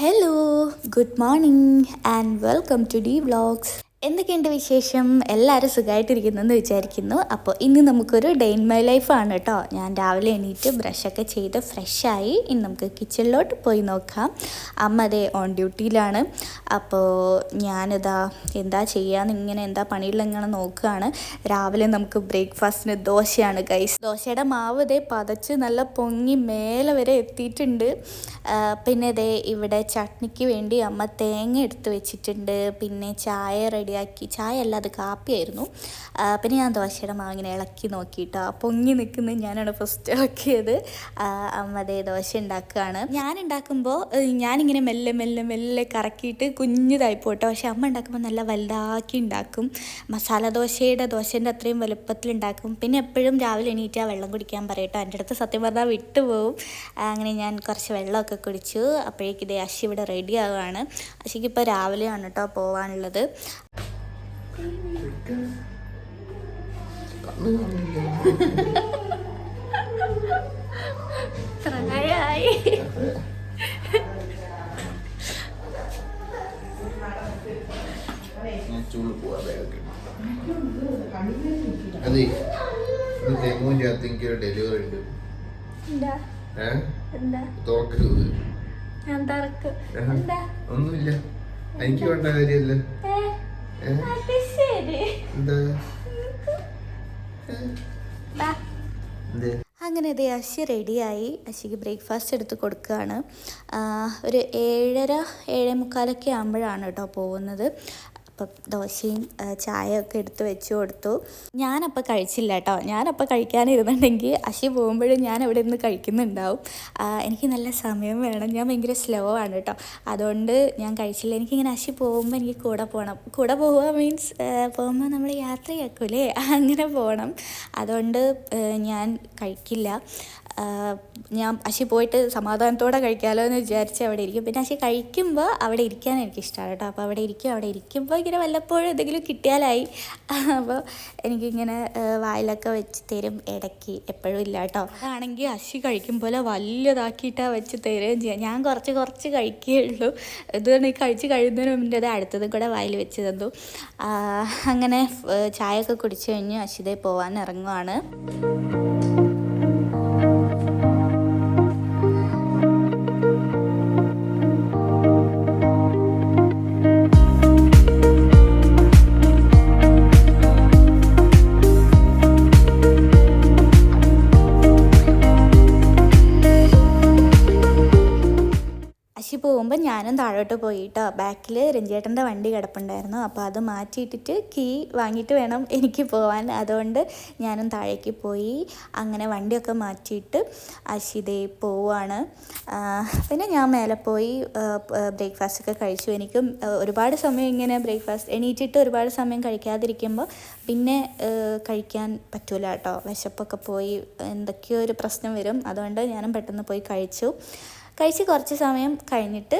Hello, good morning and welcome to D Vlogs. എന്തൊക്കെയുണ്ട് വിശേഷം എല്ലാവരും സുഖമായിട്ടിരിക്കുന്നെന്ന് വിചാരിക്കുന്നു അപ്പോൾ ഇന്ന് നമുക്കൊരു ഡേ ഇൻ മൈ ലൈഫാണ് കേട്ടോ ഞാൻ രാവിലെ എണീറ്റ് ബ്രഷൊക്കെ ചെയ്ത് ഫ്രഷായി ഇനി നമുക്ക് കിച്ചണിലോട്ട് പോയി നോക്കാം അമ്മ അതേ ഓൺ ഡ്യൂട്ടിയിലാണ് അപ്പോൾ ഞാനിതാ എന്താ ചെയ്യാന്ന് ഇങ്ങനെ എന്താ പണിയിലെങ്ങനെ നോക്കുകയാണ് രാവിലെ നമുക്ക് ബ്രേക്ക്ഫാസ്റ്റിന് ദോശയാണ് കൈസ് ദോശയുടെ മാവ് ഇതേ പതച്ച് നല്ല പൊങ്ങി മേലെ വരെ എത്തിയിട്ടുണ്ട് പിന്നെ ഇതേ ഇവിടെ ചട്നിക്ക് വേണ്ടി അമ്മ തേങ്ങ എടുത്ത് വെച്ചിട്ടുണ്ട് പിന്നെ ചായ റെഡി കറിയാക്കി ചായ അല്ല അത് കാപ്പിയായിരുന്നു പിന്നെ ഞാൻ ദോശയുടെ മാവ് ഇങ്ങനെ ഇളക്കി നോക്കിയിട്ട് പൊങ്ങി നിൽക്കുന്നത് ഞാനാണ് ഫസ്റ്റ് ഇളക്കിയത് അമ്മ ദോശ ഉണ്ടാക്കുകയാണ് ഞാൻ ഉണ്ടാക്കുമ്പോൾ ഞാനിങ്ങനെ മെല്ലെ മെല്ലെ മെല്ലെ കറക്കിയിട്ട് കുഞ്ഞുതായി പോട്ടോ പക്ഷെ അമ്മ ഉണ്ടാക്കുമ്പോൾ നല്ല വലുതാക്കി ഉണ്ടാക്കും മസാല ദോശയുടെ ദോശൻ്റെ അത്രയും വലുപ്പത്തിൽ ഉണ്ടാക്കും പിന്നെ എപ്പോഴും രാവിലെ എണീറ്റ് ആ വെള്ളം കുടിക്കാൻ പറയട്ടോ എൻ്റെ അടുത്ത് സത്യം പറഞ്ഞാൽ വിട്ടുപോകും അങ്ങനെ ഞാൻ കുറച്ച് വെള്ളമൊക്കെ കുടിച്ചു അപ്പോഴേക്കിതേ അശി ഇവിടെ റെഡി ആവുകയാണ് അശിക്ക് ഇപ്പോൾ രാവിലെയാണ് കേട്ടോ പോകാനുള്ളത് പ്രണയായി ഞാൻ ഡെലിവറി ഉണ്ട് ഒന്നുമില്ല എനിക്ക് വേണ്ട കാര്യല്ലേ അങ്ങനെ അതെ അശി റെഡിയായി അശിക്ക് ബ്രേക്ക്ഫാസ്റ്റ് എടുത്ത് കൊടുക്കുകയാണ് ഒരു ഏഴര ഏഴേ മുക്കാലൊക്കെ ആകുമ്പോഴാണ് കേട്ടോ പോകുന്നത് അപ്പം ദോശയും ചായയൊക്കെ എടുത്ത് വെച്ചു കൊടുത്തു ഞാനപ്പോൾ കഴിച്ചില്ല കേട്ടോ ഞാനപ്പോൾ കഴിക്കാനിരുന്നുണ്ടെങ്കിൽ അശി പോകുമ്പോഴും ഞാൻ അവിടെ നിന്ന് കഴിക്കുന്നുണ്ടാവും എനിക്ക് നല്ല സമയം വേണം ഞാൻ ഭയങ്കര സ്ലോ ആണ് കേട്ടോ അതുകൊണ്ട് ഞാൻ കഴിച്ചില്ല എനിക്കിങ്ങനെ അശി പോകുമ്പോൾ എനിക്ക് കൂടെ പോകണം കൂടെ പോവുക മീൻസ് പോകുമ്പോൾ നമ്മൾ യാത്രയാക്കൂലേ അങ്ങനെ പോകണം അതുകൊണ്ട് ഞാൻ കഴിക്കില്ല ഞാൻ അശി പോയിട്ട് സമാധാനത്തോടെ കഴിക്കാമല്ലോ എന്ന് വിചാരിച്ച് അവിടെ ഇരിക്കും പിന്നെ അശി കഴിക്കുമ്പോൾ അവിടെ ഇരിക്കാൻ ഇഷ്ടമാണ് കേട്ടോ അപ്പോൾ അവിടെ ഇരിക്കും അവിടെ ഇരിക്കുമ്പോൾ ഇങ്ങനെ വല്ലപ്പോഴും എന്തെങ്കിലും കിട്ടിയാലായി അപ്പോൾ എനിക്കിങ്ങനെ വായിലൊക്കെ വെച്ച് തരും ഇടയ്ക്ക് എപ്പോഴും ഇല്ല കേട്ടോ അതാണെങ്കിൽ അശി കഴിക്കും പോലെ വലിയതാക്കിയിട്ടാണ് വെച്ച് തരുകയും ചെയ്യാം ഞാൻ കുറച്ച് കുറച്ച് കഴിക്കുകയുള്ളൂ ഇതുകൊണ്ട് കഴിച്ച് കഴിയുന്നതിന് മുമ്പേ അത് അടുത്തതും കൂടെ വായിൽ വെച്ച് തന്നു അങ്ങനെ ചായ ഒക്കെ കുടിച്ചു കഴിഞ്ഞ് അശിതേ പോകാൻ ഇറങ്ങുവാണ് ഞാനും താഴോട്ട് പോയിട്ടോ ബാക്കിൽ രഞ്ജേട്ടൻ്റെ വണ്ടി കിടപ്പുണ്ടായിരുന്നു അപ്പോൾ അത് മാറ്റിയിട്ടിട്ട് കീ വാങ്ങിയിട്ട് വേണം എനിക്ക് പോകാൻ അതുകൊണ്ട് ഞാനും താഴേക്ക് പോയി അങ്ങനെ വണ്ടിയൊക്കെ മാറ്റിയിട്ട് അശിതേ പോവാണ് പിന്നെ ഞാൻ മേലെ പോയി ബ്രേക്ക്ഫാസ്റ്റ് ഒക്കെ കഴിച്ചു എനിക്ക് ഒരുപാട് സമയം ഇങ്ങനെ ബ്രേക്ക്ഫാസ്റ്റ് എണീറ്റിട്ട് ഒരുപാട് സമയം കഴിക്കാതിരിക്കുമ്പോൾ പിന്നെ കഴിക്കാൻ പറ്റൂല കേട്ടോ വിശപ്പൊക്കെ പോയി എന്തൊക്കെയോ ഒരു പ്രശ്നം വരും അതുകൊണ്ട് ഞാനും പെട്ടെന്ന് പോയി കഴിച്ചു കഴിച്ച് കുറച്ച് സമയം കഴിഞ്ഞിട്ട്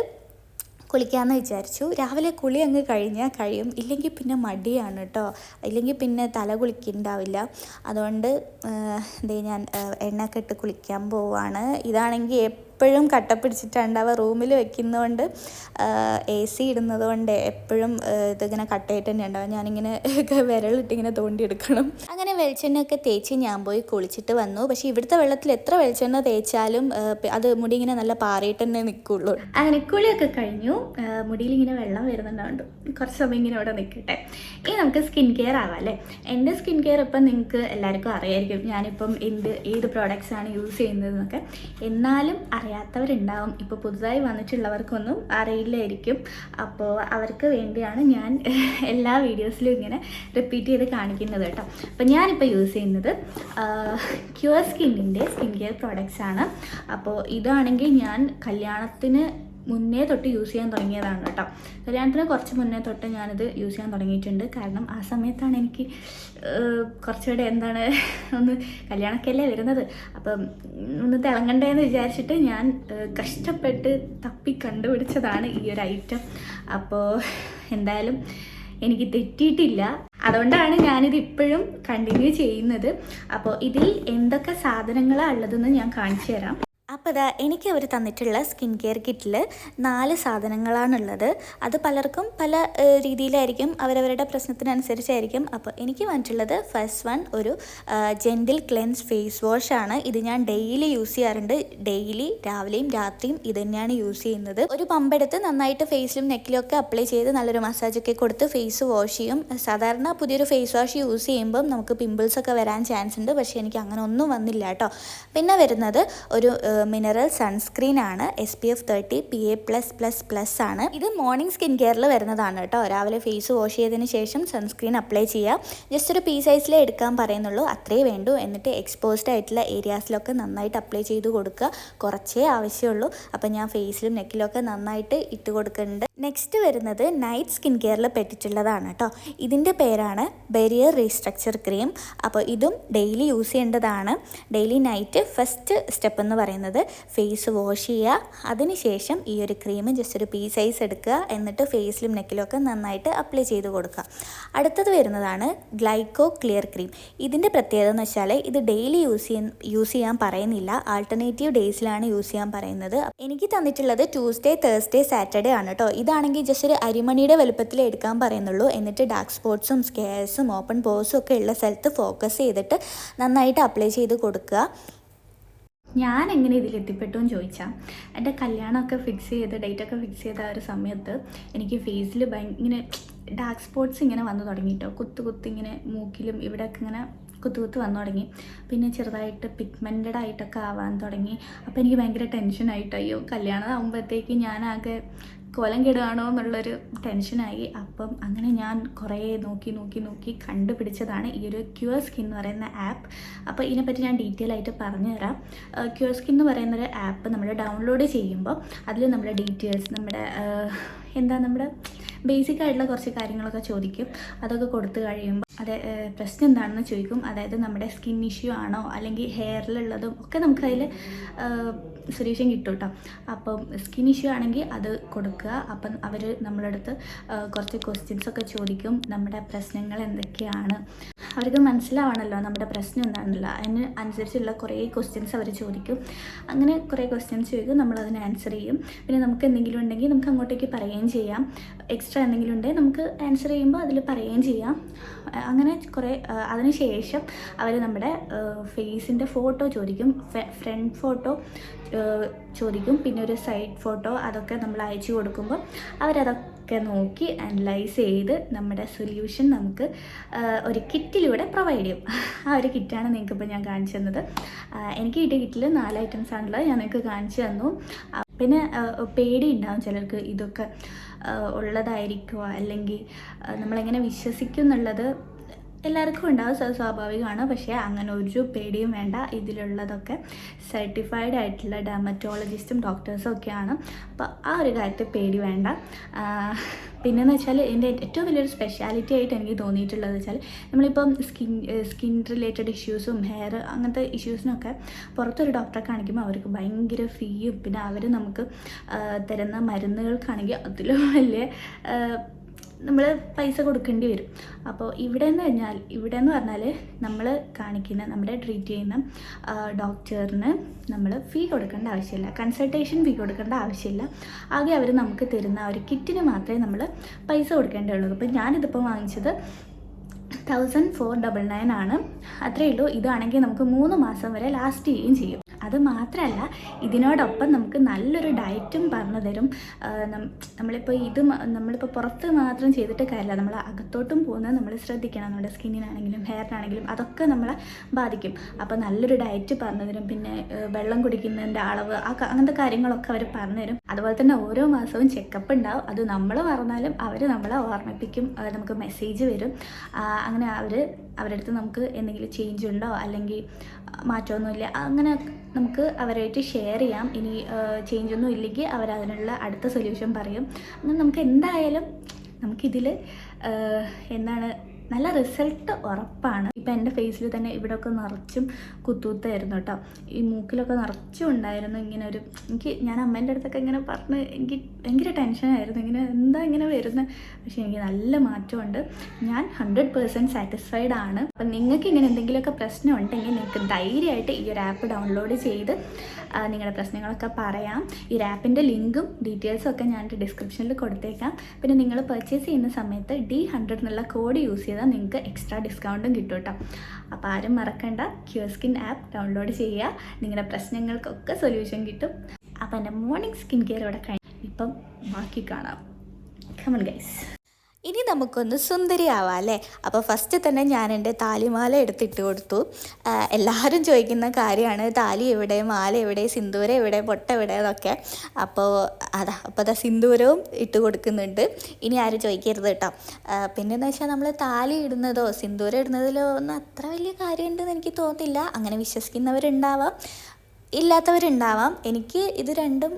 കുളിക്കാമെന്ന് വിചാരിച്ചു രാവിലെ കുളി അങ്ങ് കഴിഞ്ഞാൽ കഴിയും ഇല്ലെങ്കിൽ പിന്നെ മടിയാണ് കേട്ടോ ഇല്ലെങ്കിൽ പിന്നെ തല കുളിക്കുന്നുണ്ടാവില്ല അതുകൊണ്ട് ഇതേ ഞാൻ എണ്ണ കെട്ട് കുളിക്കാൻ പോവാണ് ഇതാണെങ്കിൽ എപ്പോഴും കട്ട അവ റൂമിൽ വെക്കുന്നതുകൊണ്ട് എ സി ഇടുന്നത് കൊണ്ട് എപ്പോഴും ഇതിങ്ങനെ കട്ടയായിട്ട് തന്നെ ഉണ്ടാവും ഞാനിങ്ങനെ തോണ്ടി തോണ്ടിയെടുക്കണം അങ്ങനെ വെളിച്ചെണ്ണയൊക്കെ തേച്ച് ഞാൻ പോയി കുളിച്ചിട്ട് വന്നു പക്ഷേ ഇവിടുത്തെ വെള്ളത്തിൽ എത്ര വെളിച്ചെണ്ണ തേച്ചാലും അത് മുടി ഇങ്ങനെ നല്ല പാറിയിട്ട് തന്നെ നിൽക്കുള്ളൂ അങ്ങനെ കുളിയൊക്കെ കഴിഞ്ഞു മുടിയിൽ ഇങ്ങനെ വെള്ളം വരുന്നുണ്ടാവുണ്ട് കുറച്ച് സമയം ഇങ്ങനെ ഇവിടെ നിൽക്കട്ടെ ഇനി നമുക്ക് സ്കിൻ കെയർ ആവാം അല്ലേ എൻ്റെ സ്കിൻ കെയർ ഇപ്പം നിങ്ങൾക്ക് എല്ലാവർക്കും അറിയായിരിക്കും ഞാനിപ്പം എന്ത് ഏത് ആണ് യൂസ് ചെയ്യുന്നതെന്നൊക്കെ എന്നാലും അറിയാത്തവരുണ്ടാവും ഇപ്പോൾ പുതുതായി വന്നിട്ടുള്ളവർക്കൊന്നും അറിയില്ലായിരിക്കും അപ്പോൾ അവർക്ക് വേണ്ടിയാണ് ഞാൻ എല്ലാ വീഡിയോസിലും ഇങ്ങനെ റിപ്പീറ്റ് ചെയ്ത് കാണിക്കുന്നത് കേട്ടോ അപ്പോൾ ഞാനിപ്പോൾ യൂസ് ചെയ്യുന്നത് ക്യൂർ സ്കിന്നിൻ്റെ സ്കിൻ കെയർ പ്രോഡക്റ്റ്സ് ആണ് അപ്പോൾ ഇതാണെങ്കിൽ ഞാൻ കല്യാണത്തിന് മുന്നേ തൊട്ട് യൂസ് ചെയ്യാൻ തുടങ്ങിയതാണ് കേട്ടോ കല്യാണത്തിന് കുറച്ച് മുന്നേ തൊട്ട് ഞാനിത് യൂസ് ചെയ്യാൻ തുടങ്ങിയിട്ടുണ്ട് കാരണം ആ സമയത്താണ് എനിക്ക് കുറച്ചുകൂടെ എന്താണ് ഒന്ന് അല്ലേ വരുന്നത് അപ്പം ഒന്ന് തിളങ്ങണ്ടേന്ന് വിചാരിച്ചിട്ട് ഞാൻ കഷ്ടപ്പെട്ട് തപ്പി കണ്ടുപിടിച്ചതാണ് ഈ ഒരു ഐറ്റം അപ്പോൾ എന്തായാലും എനിക്ക് തെറ്റിയിട്ടില്ല അതുകൊണ്ടാണ് ഞാനിത് ഇപ്പോഴും കണ്ടിന്യൂ ചെയ്യുന്നത് അപ്പോൾ ഇതിൽ എന്തൊക്കെ സാധനങ്ങളാണ് ഉള്ളതെന്ന് ഞാൻ കാണിച്ചു തരാം അപ്പോൾ ഇതാ എനിക്ക് അവർ തന്നിട്ടുള്ള സ്കിൻ കെയർ കിറ്റിൽ നാല് സാധനങ്ങളാണുള്ളത് അത് പലർക്കും പല രീതിയിലായിരിക്കും അവരവരുടെ പ്രശ്നത്തിനനുസരിച്ചായിരിക്കും അപ്പോൾ എനിക്ക് വന്നിട്ടുള്ളത് ഫസ്റ്റ് വൺ ഒരു ജെൻറ്റിൽ ക്ലെൻസ് ഫേസ് വാഷ് ആണ് ഇത് ഞാൻ ഡെയിലി യൂസ് ചെയ്യാറുണ്ട് ഡെയിലി രാവിലെയും രാത്രിയും ഇത് തന്നെയാണ് യൂസ് ചെയ്യുന്നത് ഒരു പമ്പെടുത്ത് നന്നായിട്ട് ഫേസിലും നെക്കിലും ഒക്കെ അപ്ലൈ ചെയ്ത് നല്ലൊരു മസാജൊക്കെ കൊടുത്ത് ഫേസ് വാഷ് ചെയ്യും സാധാരണ പുതിയൊരു ഫേസ് വാഷ് യൂസ് ചെയ്യുമ്പം നമുക്ക് പിമ്പിൾസൊക്കെ വരാൻ ചാൻസ് ഉണ്ട് പക്ഷേ എനിക്ക് അങ്ങനെ ഒന്നും വന്നില്ല കേട്ടോ പിന്നെ വരുന്നത് ഒരു മിനറൽ സൺസ്ക്രീൻ ആണ് S P F thirty P A plus plus plus ആണ് ഇത് മോർണിംഗ് സ്കിൻ കെയറിൽ വരുന്നതാണ് കേട്ടോ രാവിലെ ഫേസ് വാഷ് ചെയ്തതിന് ശേഷം സൺസ്ക്രീൻ അപ്ലൈ ചെയ്യുക ജസ്റ്റ് ഒരു പീ സൈസിലേ എടുക്കാൻ പറയുന്നുള്ളൂ അത്രേ വേണ്ടൂ എന്നിട്ട് എക്സ്പോസ്ഡ് ആയിട്ടുള്ള ഏരിയാസിലൊക്കെ നന്നായിട്ട് അപ്ലൈ ചെയ്ത് കൊടുക്കുക കുറച്ചേ ആവശ്യമുള്ളൂ അപ്പോൾ ഞാൻ ഫേസിലും നെക്കിലൊക്കെ നന്നായിട്ട് ഇട്ട് കൊടുക്കുന്നുണ്ട് നെക്സ്റ്റ് വരുന്നത് നൈറ്റ് സ്കിൻ കെയറിൽ പെട്ടിട്ടുള്ളതാണ് കേട്ടോ ഇതിൻ്റെ പേരാണ് ബെരിയർ റീസ്ട്രക്ചർ ക്രീം അപ്പോൾ ഇതും ഡെയിലി യൂസ് ചെയ്യേണ്ടതാണ് ഡെയിലി നൈറ്റ് ഫസ്റ്റ് സ്റ്റെപ്പ് എന്ന് പറയുന്നത് ചെയ്യുന്നത് ഫേസ് വാഷ് ചെയ്യുക അതിനുശേഷം ഈ ഒരു ക്രീം ജസ്റ്റ് ഒരു പീ സൈസ് എടുക്കുക എന്നിട്ട് ഫേസിലും നെക്കിലും ഒക്കെ നന്നായിട്ട് അപ്ലൈ ചെയ്ത് കൊടുക്കുക അടുത്തത് വരുന്നതാണ് ഗ്ലൈക്കോ ക്ലിയർ ക്രീം ഇതിൻ്റെ പ്രത്യേകത എന്ന് വെച്ചാൽ ഇത് ഡെയിലി യൂസ് ചെയ്യാൻ യൂസ് ചെയ്യാൻ പറയുന്നില്ല ആൾട്ടർനേറ്റീവ് ഡേയ്സിലാണ് യൂസ് ചെയ്യാൻ പറയുന്നത് എനിക്ക് തന്നിട്ടുള്ളത് ട്യൂസ്ഡേ തേഴ്സ്ഡേ സാറ്റർഡേ ആണ് കേട്ടോ ഇതാണെങ്കിൽ ജസ്റ്റ് ഒരു അരിമണിയുടെ വലുപ്പത്തിൽ എടുക്കാൻ പറയുന്നുള്ളൂ എന്നിട്ട് ഡാർക്ക് സ്പോട്ട്സും സ്കെയർസും ഓപ്പൺ പോസും ഒക്കെ ഉള്ള സ്ഥലത്ത് ഫോക്കസ് ചെയ്തിട്ട് നന്നായിട്ട് അപ്ലൈ ചെയ്ത് കൊടുക്കുക ഞാൻ എങ്ങനെ ഇതിലെത്തിപ്പെട്ടു എന്ന് ചോദിച്ചാൽ എൻ്റെ കല്യാണമൊക്കെ ഫിക്സ് ചെയ്ത് ഡേറ്റൊക്കെ ഫിക്സ് ചെയ്ത ആ ഒരു സമയത്ത് എനിക്ക് ഫേസിൽ ഇങ്ങനെ ഡാർക്ക് സ്പോട്ട്സ് ഇങ്ങനെ വന്നു തുടങ്ങിട്ടോ കുത്തു കുത്തി ഇങ്ങനെ മൂക്കിലും ഇവിടെയൊക്കെ ഇങ്ങനെ കുത്തു കുത്ത് വന്നു തുടങ്ങി പിന്നെ ചെറുതായിട്ട് പിഗ്മെൻറ്റഡ് ആയിട്ടൊക്കെ ആവാൻ തുടങ്ങി അപ്പോൾ എനിക്ക് ഭയങ്കര ടെൻഷനായിട്ട് അയ്യോ കല്യാണം ആകുമ്പോഴത്തേക്ക് ഞാനാകെ കൊലം കെടുകയാണോ എന്നുള്ളൊരു ടെൻഷനായി അപ്പം അങ്ങനെ ഞാൻ കുറേ നോക്കി നോക്കി നോക്കി കണ്ടുപിടിച്ചതാണ് ഈ ഒരു ക്യുവർ സ്കിൻ എന്ന് പറയുന്ന ആപ്പ് അപ്പോൾ ഇതിനെപ്പറ്റി ഞാൻ ഡീറ്റെയിൽ ആയിട്ട് പറഞ്ഞു തരാം ക്യുവർ സ്കിൻ എന്ന് പറയുന്നൊരു ആപ്പ് നമ്മൾ ഡൗൺലോഡ് ചെയ്യുമ്പോൾ അതിൽ നമ്മുടെ ഡീറ്റെയിൽസ് നമ്മുടെ എന്താ നമ്മുടെ ബേസിക് ആയിട്ടുള്ള കുറച്ച് കാര്യങ്ങളൊക്കെ ചോദിക്കും അതൊക്കെ കൊടുത്തു കഴിയുമ്പോൾ അതെ പ്രശ്നം എന്താണെന്ന് ചോദിക്കും അതായത് നമ്മുടെ സ്കിൻ ഇഷ്യൂ ആണോ അല്ലെങ്കിൽ ഹെയറിലുള്ളതും ഒക്കെ നമുക്കതിൽ സൊല്യൂഷൻ കിട്ടും കേട്ടോ അപ്പം സ്കിൻ ഇഷ്യൂ ആണെങ്കിൽ അത് കൊടുക്കുക അപ്പം അവർ നമ്മളടുത്ത് കുറച്ച് ക്വസ്റ്റ്യൻസൊക്കെ ഒക്കെ ചോദിക്കും നമ്മുടെ പ്രശ്നങ്ങൾ എന്തൊക്കെയാണ് അവർക്ക് മനസ്സിലാവണമല്ലോ നമ്മുടെ പ്രശ്നം എന്താണല്ലോ അതിന് അനുസരിച്ചുള്ള കുറേ ക്വസ്റ്റ്യൻസ് അവർ ചോദിക്കും അങ്ങനെ കുറേ ക്വസ്റ്റ്യൻസ് ചോദിക്കും നമ്മൾ അതിന് ആൻസർ ചെയ്യും പിന്നെ നമുക്ക് എന്തെങ്കിലും ഉണ്ടെങ്കിൽ നമുക്ക് അങ്ങോട്ടേക്ക് പറയുകയും ചെയ്യാം എക്സ്ട്രാ എന്തെങ്കിലും ഉണ്ടെങ്കിൽ നമുക്ക് ആൻസർ ചെയ്യുമ്പോൾ അതിൽ പറയുകയും ചെയ്യാം അങ്ങനെ കുറേ അതിനുശേഷം അവർ നമ്മുടെ ഫേസിൻ്റെ ഫോട്ടോ ചോദിക്കും ഫ്രണ്ട് ഫോട്ടോ ചോദിക്കും പിന്നെ ഒരു സൈഡ് ഫോട്ടോ അതൊക്കെ നമ്മൾ അയച്ചു കൊടുക്കുമ്പോൾ അവരതൊക്കെ നോക്കി അനലൈസ് ചെയ്ത് നമ്മുടെ സൊല്യൂഷൻ നമുക്ക് ഒരു കിറ്റിലൂടെ പ്രൊവൈഡ് ചെയ്യും ആ ഒരു കിറ്റാണ് നിങ്ങൾക്കിപ്പോൾ ഞാൻ കാണിച്ചു തന്നത് എനിക്ക് കിട്ടിയ കിറ്റിൽ നാല് ഐറ്റംസ് ആണുള്ളത് ഞാൻ നിങ്ങൾക്ക് കാണിച്ചു തന്നു പിന്നെ പേടി ഉണ്ടാവും ചിലർക്ക് ഇതൊക്കെ ഉള്ളതായിരിക്കുമോ അല്ലെങ്കിൽ നമ്മളെങ്ങനെ വിശ്വസിക്കും എന്നുള്ളത് എല്ലാവർക്കും ഉണ്ടാവും സ്വാഭാവികമാണ് പക്ഷേ അങ്ങനെ ഒരു പേടിയും വേണ്ട ഇതിലുള്ളതൊക്കെ സർട്ടിഫൈഡ് ആയിട്ടുള്ള ഡെർമറ്റോളജിസ്റ്റും ഡോക്ടേഴ്സും ഒക്കെയാണ് അപ്പോൾ ആ ഒരു കാര്യത്തിൽ പേടി വേണ്ട പിന്നെയെന്ന് വെച്ചാൽ എൻ്റെ ഏറ്റവും വലിയൊരു സ്പെഷ്യാലിറ്റി ആയിട്ട് എനിക്ക് തോന്നിയിട്ടുള്ളത് വെച്ചാൽ നമ്മളിപ്പം സ്കിൻ സ്കിൻ റിലേറ്റഡ് ഇഷ്യൂസും ഹെയർ അങ്ങനത്തെ ഇഷ്യൂസിനൊക്കെ പുറത്തൊരു ഡോക്ടറെ കാണിക്കുമ്പോൾ അവർക്ക് ഭയങ്കര ഫീയും പിന്നെ അവർ നമുക്ക് തരുന്ന മരുന്നുകൾക്കാണെങ്കിൽ അതിലും വലിയ നമ്മൾ പൈസ കൊടുക്കേണ്ടി വരും അപ്പോൾ ഇവിടെ എന്ന് കഴിഞ്ഞാൽ ഇവിടെ എന്ന് പറഞ്ഞാൽ നമ്മൾ കാണിക്കുന്ന നമ്മുടെ ട്രീറ്റ് ചെയ്യുന്ന ഡോക്ടറിന് നമ്മൾ ഫീ കൊടുക്കേണ്ട ആവശ്യമില്ല കൺസൾട്ടേഷൻ ഫീ കൊടുക്കേണ്ട ആവശ്യമില്ല ആകെ അവർ നമുക്ക് തരുന്ന ഒരു കിറ്റിന് മാത്രമേ നമ്മൾ പൈസ കൊടുക്കേണ്ടതുള്ളൂ അപ്പോൾ ഞാനിതിപ്പോൾ വാങ്ങിച്ചത് തൗസൻഡ് ഫോർ ഡബിൾ നയൻ ആണ് അത്രയേ ഉള്ളൂ ഇതാണെങ്കിൽ നമുക്ക് മൂന്ന് മാസം വരെ ലാസ്റ്റ് ചെയ്യുകയും ചെയ്യും അതുമാത്രമല്ല ഇതിനോടൊപ്പം നമുക്ക് നല്ലൊരു ഡയറ്റും പറഞ്ഞു തരും നമ്മളിപ്പോൾ ഇത് നമ്മളിപ്പോൾ പുറത്ത് മാത്രം ചെയ്തിട്ട് കാര്യമില്ല നമ്മൾ അകത്തോട്ടും പോകുന്നത് നമ്മൾ ശ്രദ്ധിക്കണം നമ്മുടെ സ്കിന്നിനാണെങ്കിലും ഹെയറിനാണെങ്കിലും അതൊക്കെ നമ്മളെ ബാധിക്കും അപ്പോൾ നല്ലൊരു ഡയറ്റ് പറഞ്ഞു തരും പിന്നെ വെള്ളം കുടിക്കുന്നതിൻ്റെ അളവ് അങ്ങനത്തെ കാര്യങ്ങളൊക്കെ അവർ പറഞ്ഞു തരും അതുപോലെ തന്നെ ഓരോ മാസവും ചെക്കപ്പ് ഉണ്ടാവും അത് നമ്മൾ പറഞ്ഞാലും അവർ നമ്മളെ ഓർമ്മിപ്പിക്കും നമുക്ക് മെസ്സേജ് വരും അങ്ങനെ അവർ അവരുടെ അടുത്ത് നമുക്ക് എന്തെങ്കിലും ചേഞ്ച് ഉണ്ടോ അല്ലെങ്കിൽ മാറ്റമൊന്നുമില്ല അങ്ങനെ നമുക്ക് അവരായിട്ട് ഷെയർ ചെയ്യാം ഇനി ചേഞ്ച് ഒന്നും ഇല്ലെങ്കിൽ അവരതിനുള്ള അടുത്ത സൊല്യൂഷൻ പറയും അങ്ങനെ നമുക്ക് എന്തായാലും നമുക്കിതിൽ എന്താണ് നല്ല റിസൾട്ട് ഉറപ്പാണ് ഇപ്പം എൻ്റെ ഫേസിൽ തന്നെ ഇവിടെയൊക്കെ നിറച്ചും കുത്തൂത്തായിരുന്നു കേട്ടോ ഈ മൂക്കിലൊക്കെ നിറച്ചും ഉണ്ടായിരുന്നു ഇങ്ങനെ ഒരു എനിക്ക് ഞാൻ അമ്മേൻ്റെ അടുത്തൊക്കെ ഇങ്ങനെ പറഞ്ഞ് എനിക്ക് ഭയങ്കര ടെൻഷനായിരുന്നു ഇങ്ങനെ എന്താ ഇങ്ങനെ വരുന്നത് പക്ഷേ എനിക്ക് നല്ല മാറ്റമുണ്ട് ഞാൻ ഹൺഡ്രഡ് പേഴ്സൻറ്റ് സാറ്റിസ്ഫൈഡ് ആണ് അപ്പം നിങ്ങൾക്ക് ഇങ്ങനെ എന്തെങ്കിലുമൊക്കെ പ്രശ്നം ഉണ്ടെങ്കിൽ നിങ്ങൾക്ക് ധൈര്യമായിട്ട് ഈ ഒരു ആപ്പ് ഡൗൺലോഡ് ചെയ്ത് നിങ്ങളുടെ പ്രശ്നങ്ങളൊക്കെ പറയാം ഈ ആപ്പിൻ്റെ ലിങ്കും ഡീറ്റെയിൽസും ഒക്കെ ഞാൻ ഡിസ്ക്രിപ്ഷനിൽ കൊടുത്തേക്കാം പിന്നെ നിങ്ങൾ പർച്ചേസ് ചെയ്യുന്ന സമയത്ത് ഡി ഹൺഡ്രഡ് എന്നുള്ള കോഡ് യൂസ് ചെയ്താൽ നിങ്ങൾക്ക് എക്സ്ട്രാ ഡിസ്കൗണ്ടും കിട്ടും കേട്ടോ അപ്പോൾ ആരും മറക്കണ്ട ക്യൂർ സ്കിൻ ആപ്പ് ഡൗൺലോഡ് ചെയ്യുക നിങ്ങളുടെ പ്രശ്നങ്ങൾക്കൊക്കെ സൊല്യൂഷൻ കിട്ടും അപ്പോൾ എൻ്റെ മോർണിംഗ് സ്കിൻ കെയർ ഇവിടെ കഴിഞ്ഞു ഇപ്പം ബാക്കി കാണാം കമൺ ഗൈസ് ഇനി നമുക്കൊന്ന് സുന്ദരിയാവാം അല്ലേ അപ്പോൾ ഫസ്റ്റ് തന്നെ ഞാൻ എൻ്റെ താലിമാല എടുത്തിട്ട് കൊടുത്തു എല്ലാവരും ചോദിക്കുന്ന കാര്യമാണ് താലി എവിടെ മാല എവിടെ സിന്ദൂരം എവിടെ പൊട്ട എവിടെ എന്നൊക്കെ അപ്പോൾ അതാ അപ്പോൾ അതാ സിന്ദൂരവും ഇട്ട് കൊടുക്കുന്നുണ്ട് ഇനി ആരും ചോദിക്കരുത് കേട്ടോ എന്ന് വെച്ചാൽ നമ്മൾ താലി ഇടുന്നതോ സിന്ദൂരം ഇടുന്നതിലോ ഒന്നും അത്ര വലിയ കാര്യമുണ്ടെന്ന് എനിക്ക് തോന്നില്ല അങ്ങനെ വിശ്വസിക്കുന്നവരുണ്ടാവാം ഇല്ലാത്തവരുണ്ടാവാം എനിക്ക് ഇത് രണ്ടും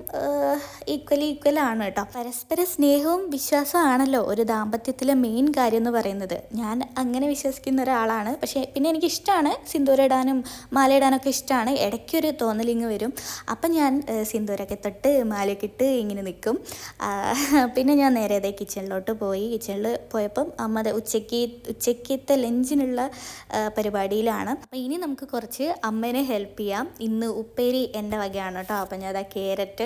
ഈക്വലി ഈക്വൽ ആണ് കേട്ടോ പരസ്പര സ്നേഹവും ആണല്ലോ ഒരു ദാമ്പത്യത്തിലെ മെയിൻ കാര്യം എന്ന് പറയുന്നത് ഞാൻ അങ്ങനെ വിശ്വസിക്കുന്ന ഒരാളാണ് പക്ഷേ പിന്നെ എനിക്ക് ഇഷ്ടമാണ് സിന്ദൂരിടാനും മാലയിടാനൊക്കെ ഇഷ്ടമാണ് ഇടയ്ക്കൊരു തോന്നലിങ് വരും അപ്പം ഞാൻ സിന്ദൂരൊക്കെ തൊട്ട് മാലയൊക്കെ ഇട്ട് ഇങ്ങനെ നിൽക്കും പിന്നെ ഞാൻ നേരെ അതേ കിച്ചണിലോട്ട് പോയി കിച്ചണിൽ പോയപ്പം അമ്മ ഉച്ചയ്ക്ക് ഉച്ചയ്ക്കത്തെ ലഞ്ചിനുള്ള പരിപാടിയിലാണ് അപ്പോൾ ഇനി നമുക്ക് കുറച്ച് അമ്മേനെ ഹെൽപ്പ് ചെയ്യാം ഇന്ന് ഉപ്പേ ഉപ്പേരി എൻ്റെ വകയാണ് കേട്ടോ അപ്പം ഞാൻ അതാ കേരറ്റ്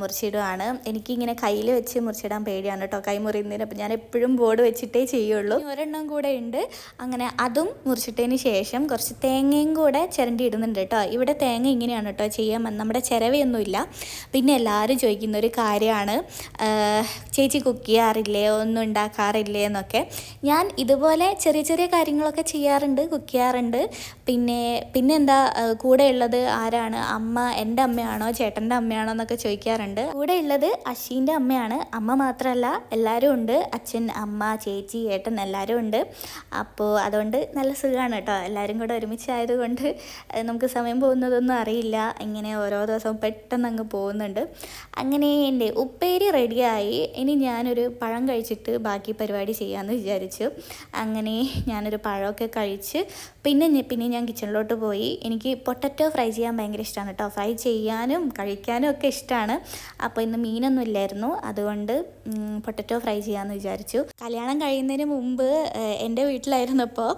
മുറിച്ചിടുകയാണ് എനിക്കിങ്ങനെ കയ്യിൽ വെച്ച് മുറിച്ചിടാൻ പേടിയാണ് കേട്ടോ കൈ മുറിയുന്നതിന് അപ്പം ഞാൻ എപ്പോഴും ബോർഡ് വെച്ചിട്ടേ ചെയ്യുള്ളൂ ഒരെണ്ണം കൂടെ ഉണ്ട് അങ്ങനെ അതും മുറിച്ചിട്ടതിന് ശേഷം കുറച്ച് തേങ്ങയും കൂടെ ചിരണ്ടി ഇടുന്നുണ്ട് കേട്ടോ ഇവിടെ തേങ്ങ ഇങ്ങനെയാണ് കേട്ടോ ചെയ്യാൻ നമ്മുടെ ചിരവയൊന്നുമില്ല പിന്നെ എല്ലാവരും ചോദിക്കുന്ന ഒരു കാര്യമാണ് ചേച്ചി കുക്ക് ചെയ്യാറില്ലേ ഒന്നും ഉണ്ടാക്കാറില്ലേ എന്നൊക്കെ ഞാൻ ഇതുപോലെ ചെറിയ ചെറിയ കാര്യങ്ങളൊക്കെ ചെയ്യാറുണ്ട് കുക്ക് ചെയ്യാറുണ്ട് പിന്നെ പിന്നെന്താ കൂടെ കൂടെയുള്ളത് ആരാണ് ആരാണ് അമ്മ എൻ്റെ അമ്മയാണോ ചേട്ടൻ്റെ അമ്മയാണോ എന്നൊക്കെ ചോദിക്കാറുണ്ട് കൂടെ ഉള്ളത് അശീൻ്റെ അമ്മയാണ് അമ്മ മാത്രമല്ല എല്ലാവരും ഉണ്ട് അച്ഛൻ അമ്മ ചേച്ചി ഏട്ടൻ എല്ലാവരും ഉണ്ട് അപ്പോൾ അതുകൊണ്ട് നല്ല സുഖമാണ് കേട്ടോ എല്ലാവരും കൂടെ ഒരുമിച്ചായതുകൊണ്ട് നമുക്ക് സമയം പോകുന്നതൊന്നും അറിയില്ല ഇങ്ങനെ ഓരോ ദിവസവും പെട്ടെന്ന് അങ്ങ് പോകുന്നുണ്ട് അങ്ങനെ എൻ്റെ ഉപ്പേരി റെഡിയായി ഇനി ഞാനൊരു പഴം കഴിച്ചിട്ട് ബാക്കി പരിപാടി ചെയ്യാമെന്ന് വിചാരിച്ചു അങ്ങനെ ഞാനൊരു പഴമൊക്കെ കഴിച്ച് പിന്നെ പിന്നെ ഞാൻ കിച്ചണിലോട്ട് പോയി എനിക്ക് പൊട്ടറ്റോ ഫ്രൈ ചെയ്യാൻ ഭയങ്കര ഭയങ്കര ഇഷ്ടമാണ് കേട്ടോ ഫ്രൈ ചെയ്യാനും കഴിക്കാനും ഒക്കെ ഇഷ്ടമാണ് അപ്പോൾ ഇന്ന് മീനൊന്നും ഇല്ലായിരുന്നു അതുകൊണ്ട് പൊട്ടറ്റോ ഫ്രൈ ചെയ്യാമെന്ന് വിചാരിച്ചു കല്യാണം കഴിയുന്നതിന് മുമ്പ് എൻ്റെ വീട്ടിലായിരുന്നപ്പോൾ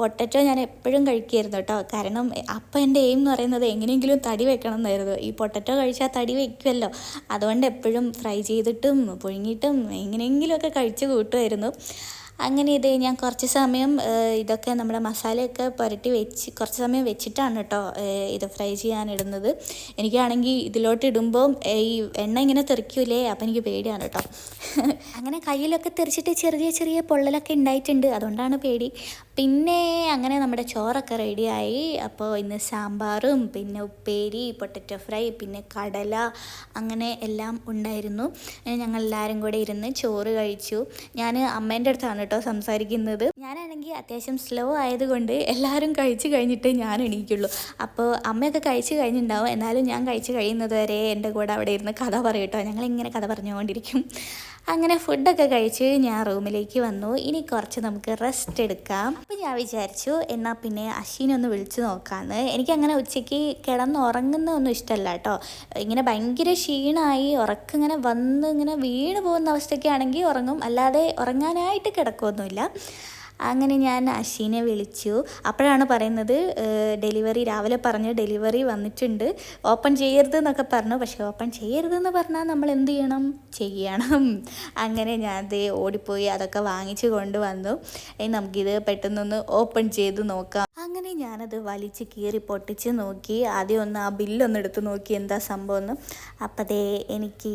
പൊട്ടറ്റോ ഞാൻ എപ്പോഴും കഴിക്കുമായിരുന്നു കേട്ടോ കാരണം അപ്പം എൻ്റെ എയിം എന്ന് പറയുന്നത് എങ്ങനെയെങ്കിലും തടി വെക്കണം എന്നായിരുന്നു ഈ പൊട്ടറ്റോ കഴിച്ചാൽ തടി വെക്കുമല്ലോ അതുകൊണ്ട് എപ്പോഴും ഫ്രൈ ചെയ്തിട്ടും പുഴുങ്ങിയിട്ടും എങ്ങനെയെങ്കിലുമൊക്കെ കഴിച്ച് കൂട്ടുമായിരുന്നു അങ്ങനെ ഇത് ഞാൻ കുറച്ച് സമയം ഇതൊക്കെ നമ്മുടെ മസാലയൊക്കെ പുരട്ടി വെച്ച് കുറച്ച് സമയം വെച്ചിട്ടാണ് കേട്ടോ ഇത് ഫ്രൈ ചെയ്യാനിടുന്നത് എനിക്കാണെങ്കിൽ ഇതിലോട്ട് ഇടുമ്പോൾ ഈ എണ്ണ ഇങ്ങനെ തെറിക്കൂലേ അപ്പം എനിക്ക് പേടിയാണ് കേട്ടോ അങ്ങനെ കയ്യിലൊക്കെ തെറിച്ചിട്ട് ചെറിയ ചെറിയ പൊള്ളലൊക്കെ ഉണ്ടായിട്ടുണ്ട് അതുകൊണ്ടാണ് പേടി പിന്നെ അങ്ങനെ നമ്മുടെ ചോറൊക്കെ റെഡിയായി അപ്പോൾ ഇന്ന് സാമ്പാറും പിന്നെ ഉപ്പേരി പൊട്ടറ്റോ ഫ്രൈ പിന്നെ കടല അങ്ങനെ എല്ലാം ഉണ്ടായിരുന്നു ഞങ്ങൾ എല്ലാവരും കൂടെ ഇരുന്ന് ചോറ് കഴിച്ചു ഞാൻ അമ്മേൻ്റെ അടുത്താണ് കേട്ടോ സംസാരിക്കുന്നത് ഞാനാണെങ്കിൽ അത്യാവശ്യം സ്ലോ ആയതുകൊണ്ട് എല്ലാവരും കഴിച്ചു കഴിഞ്ഞിട്ട് ഞാൻ എണീക്കുള്ളൂ അപ്പോൾ അമ്മയൊക്കെ കഴിച്ചു കഴിഞ്ഞിട്ടുണ്ടാവും എന്നാലും ഞാൻ കഴിച്ചു കഴിയുന്നത് വരെ എൻ്റെ കൂടെ അവിടെ ഇരുന്ന് കഥ പറയട്ടോ ഞങ്ങളിങ്ങനെ കഥ പറഞ്ഞുകൊണ്ടിരിക്കും അങ്ങനെ ഫുഡൊക്കെ കഴിച്ച് ഞാൻ റൂമിലേക്ക് വന്നു ഇനി കുറച്ച് നമുക്ക് റെസ്റ്റ് എടുക്കാം അപ്പം ഞാൻ വിചാരിച്ചു എന്നാൽ പിന്നെ അശ്വിനെ ഒന്ന് വിളിച്ചു നോക്കാമെന്ന് എനിക്കങ്ങനെ ഉച്ചയ്ക്ക് കിടന്ന് ഉറങ്ങുന്നൊന്നും ഇഷ്ടമല്ല കേട്ടോ ഇങ്ങനെ ഭയങ്കര ക്ഷീണമായി ഉറക്കം ഇങ്ങനെ വന്ന് ഇങ്ങനെ വീണ് പോകുന്ന അവസ്ഥയ്ക്കാണെങ്കിൽ ഉറങ്ങും അല്ലാതെ ഉറങ്ങാനായിട്ട് കിടക്കുമൊന്നുമില്ല അങ്ങനെ ഞാൻ അശ്വിനെ വിളിച്ചു അപ്പോഴാണ് പറയുന്നത് ഡെലിവറി രാവിലെ പറഞ്ഞ് ഡെലിവറി വന്നിട്ടുണ്ട് ഓപ്പൺ ചെയ്യരുത് എന്നൊക്കെ പറഞ്ഞു പക്ഷേ ഓപ്പൺ ചെയ്യരുതെന്ന് പറഞ്ഞാൽ നമ്മൾ എന്ത് ചെയ്യണം ചെയ്യണം അങ്ങനെ ഞാൻ അത് ഓടിപ്പോയി അതൊക്കെ വാങ്ങിച്ചു കൊണ്ടുവന്നു നമുക്കിത് പെട്ടെന്നൊന്ന് ഓപ്പൺ ചെയ്ത് നോക്കാം അങ്ങനെ ഞാനത് വലിച്ച് കീറി പൊട്ടിച്ച് നോക്കി ആദ്യം ഒന്ന് ആ ബില്ലൊന്ന് എടുത്ത് നോക്കി എന്താ സംഭവം എന്ന് അപ്പം അതേ എനിക്ക്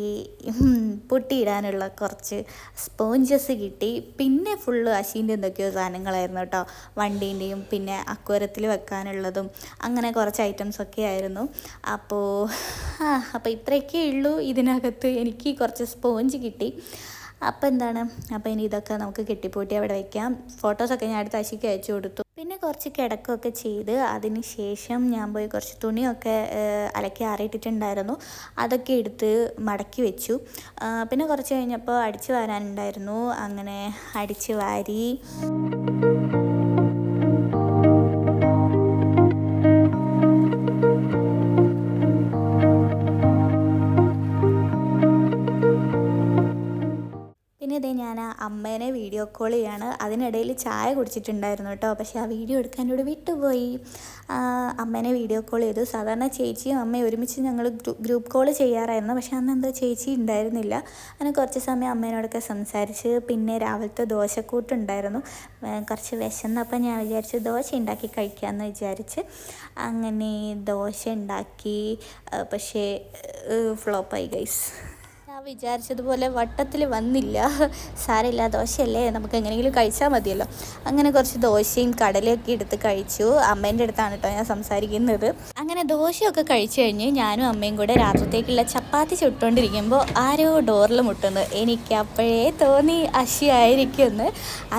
പൊട്ടിയിടാനുള്ള കുറച്ച് സ്പോഞ്ചസ് കിട്ടി പിന്നെ ഫുള്ള് അശീൻ്റെ എന്തൊക്കെയോ സാധനങ്ങളായിരുന്നു കേട്ടോ വണ്ടീൻ്റെയും പിന്നെ അക്വരത്തിൽ വെക്കാനുള്ളതും അങ്ങനെ കുറച്ച് ഐറ്റംസ് ഒക്കെ ആയിരുന്നു അപ്പോൾ അപ്പോൾ ഇത്രയൊക്കെ ഉള്ളൂ ഇതിനകത്ത് എനിക്ക് കുറച്ച് സ്പോഞ്ച് കിട്ടി അപ്പോൾ എന്താണ് അപ്പോൾ ഇനി ഇതൊക്കെ നമുക്ക് കെട്ടിപ്പൂട്ടി അവിടെ വയ്ക്കാം ഫോട്ടോസൊക്കെ ഞാൻ അടുത്ത അശിക്ക് അയച്ചു കൊടുത്തു പിന്നെ കുറച്ച് കിടക്കുകയൊക്കെ ചെയ്ത് അതിന് ശേഷം ഞാൻ പോയി കുറച്ച് തുണിയൊക്കെ അലക്കി അറിയിട്ടിട്ടുണ്ടായിരുന്നു അതൊക്കെ എടുത്ത് മടക്കി വെച്ചു പിന്നെ കുറച്ച് കഴിഞ്ഞപ്പോൾ അടിച്ചു വാരാനുണ്ടായിരുന്നു അങ്ങനെ അടിച്ചു വാരി അമ്മേനെ വീഡിയോ കോൾ ചെയ്യാണ് അതിനിടയിൽ ചായ കുടിച്ചിട്ടുണ്ടായിരുന്നു കേട്ടോ പക്ഷേ ആ വീഡിയോ എടുക്കാൻ എന്നോട് വിട്ടുപോയി അമ്മേനെ വീഡിയോ കോൾ ചെയ്തു സാധാരണ ചേച്ചിയും അമ്മയും ഒരുമിച്ച് ഞങ്ങൾ ഗ്രൂപ്പ് കോൾ ചെയ്യാറായിരുന്നു പക്ഷേ അന്ന് എന്തോ ചേച്ചി ഉണ്ടായിരുന്നില്ല അങ്ങനെ കുറച്ച് സമയം അമ്മേനോടൊക്കെ സംസാരിച്ച് പിന്നെ രാവിലത്തെ ദോശക്കൂട്ടുണ്ടായിരുന്നു കുറച്ച് വിശന്നപ്പം ഞാൻ വിചാരിച്ചു ദോശ ഉണ്ടാക്കി കഴിക്കാമെന്ന് വിചാരിച്ച് അങ്ങനെ ദോശ ഉണ്ടാക്കി പക്ഷേ ഫ്ലോപ്പായി ഗൈസ് വിചാരിച്ചതുപോലെ വട്ടത്തിൽ വന്നില്ല സാരമില്ല ദോശയല്ലേ നമുക്ക് എങ്ങനെയെങ്കിലും കഴിച്ചാൽ മതിയല്ലോ അങ്ങനെ കുറച്ച് ദോശയും കടലയൊക്കെ എടുത്ത് കഴിച്ചു അമ്മേൻ്റെ അടുത്താണ് കേട്ടോ ഞാൻ സംസാരിക്കുന്നത് അങ്ങനെ ദോശയൊക്കെ കഴിച്ചു കഴിഞ്ഞ് ഞാനും അമ്മയും കൂടെ രാത്രിത്തേക്കുള്ള ചപ്പാത്തി ചുട്ടുകൊണ്ടിരിക്കുമ്പോൾ ആരോ ഡോറിൽ മുട്ടുന്നു എനിക്ക് അപ്പോഴേ തോന്നി അശിയായിരിക്കുമെന്ന്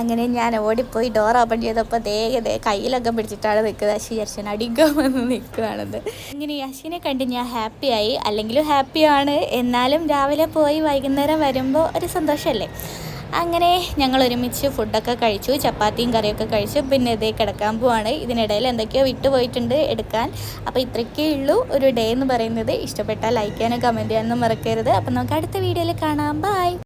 അങ്ങനെ ഞാൻ ഓടിപ്പോയി ഡോർ ഓപ്പൺ ചെയ്തപ്പോൾ ദേഹത്തെ കയ്യിലൊക്കെ പിടിച്ചിട്ടാണ് നിൽക്കുന്നത് അശി അർശൻ അടിക്കാൻ നിൽക്കുകയാണെന്ന് ഇങ്ങനെ അശിനെ കണ്ട് ഞാൻ ഹാപ്പിയായി അല്ലെങ്കിലും ഹാപ്പിയാണ് എന്നാലും രാവിലെ പോയി വൈകുന്നേരം വരുമ്പോൾ ഒരു സന്തോഷമല്ലേ അങ്ങനെ ഞങ്ങൾ ഒരുമിച്ച് ഫുഡൊക്കെ കഴിച്ചു ചപ്പാത്തിയും കറിയൊക്കെ കഴിച്ചു പിന്നെ ഇതേ കിടക്കാൻ പോവാണ് ഇതിനിടയിൽ എന്തൊക്കെയോ വിട്ടുപോയിട്ടുണ്ട് എടുക്കാൻ അപ്പോൾ ഇത്രയ്ക്കേ ഉള്ളൂ ഒരു ഡേ എന്ന് പറയുന്നത് ഇഷ്ടപ്പെട്ടാൽ ലൈക്ക് ചെയ്യാനും കമൻറ്റ് ചെയ്യാനൊന്നും മറക്കരുത് അപ്പോൾ നമുക്ക് അടുത്ത വീഡിയോയിൽ കാണാം ബായ്